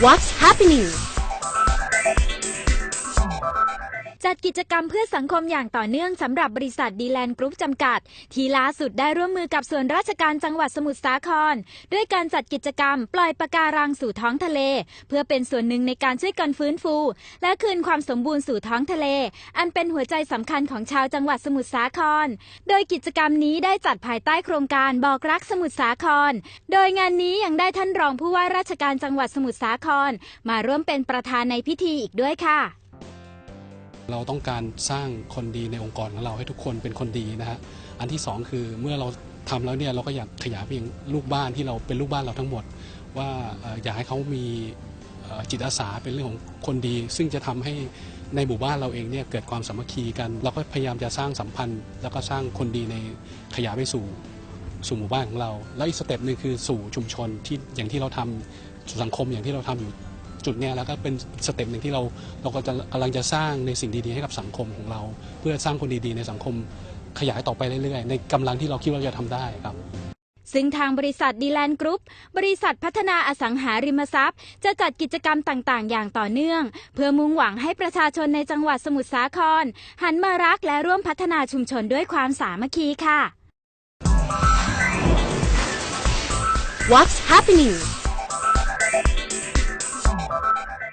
What's happening จัดกิจกรรมเพื่อสังคมอย่างต่อเนื่องสำหรับบริษัทดีแลนด์กรุ๊ปจำกัด ที่ล่าสุดได้ร่วมมือกับส่วนราชการจังหวัดสมุทรสาคร ด้วยการจัดกิจกรรมปล่อยปะการังสู่ท้องทะเล เพื่อเป็นส่วนหนึ่งในการช่วยกันฟื้นฟู และคืนความสมบูรณ์สู่ท้องทะเล อันเป็นหัวใจสำคัญของชาวจังหวัดสมุทรสาคร โดยกิจกรรมนี้ได้จัดภายใต้โครงการบอกรักสมุทรสาคร โดยงานนี้ยังได้ท่านรองผู้ว่าราชการจังหวัดสมุทรสาคร มาร่วมเป็นประธานในพิธีอีกด้วยค่ะ เราต้องการสร้างคนดีในองค์กรของเราให้ทุกคนเป็นคนดีนะฮะอันที่สองคือเมื่อเราทำแล้วเนี่ยเราก็อยากขยายไปยังลูกบ้านที่เราเป็นลูกบ้านเราทั้งหมด ว่าอยากให้เขามีจิตอาสาเป็นเรื่องของคนดี ซึ่งจะทำให้ในหมู่บ้านเราเองเนี่ยเกิดความสามัคคีกัน เราก็พยายามจะสร้างสัมพันธ์ แล้วก็สร้างคนดีในขยายไปสู่สู่หมู่บ้านของเรา แล้วอีกสเต็ปหนึ่งคือสู่ชุมชนที่อย่างที่เราทำสู่สังคมอย่างที่เราทำอยู่ จุดเนี้ยแล้วก็เป็นสเต็ปหนึ่งที่เราเราก็จะกำลังจะสร้างในสิ่งดีๆให้กับสังคมของเรา เพื่อสร้างคนดีๆในสังคมขยายต่อไปเรื่อยๆ ในกำลังที่เราคิดว่าจะทำได้ครับซึ่งทางบริษัทดีแลนด์กรุ๊ป บริษัทพัฒนาอสังหาริมทรัพย์ จะจัดกิจกรรมต่างๆ อย่างต่อเนื่อง เพื่อมุ่งหวังให้ประชาชนในจังหวัดสมุทรสาคร หันมารักและร่วมพัฒนาชุมชนด้วยความสามัคคีค่ะ What's happening